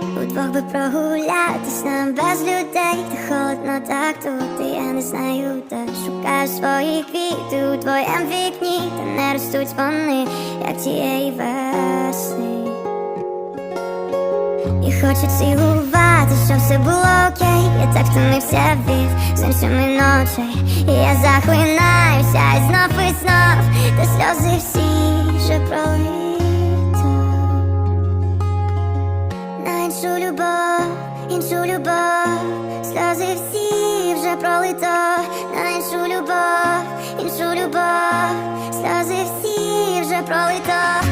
Удвох би прогулятись нам без людей, та холодно так тут, і я не знаю, де. Шукаю свої квіти у твоєм вікні, та не ростуть вони, як тієї весни. І хочу цілувати, щоб все було окей. Я так втомився від зимцями ночей І я захлинаюся і знов і знов Та сльози всі вже пролито іншу любов, іншу любов. Сльози всі вже пролито На іншу любов, іншу любов. Сльози всі вже пролито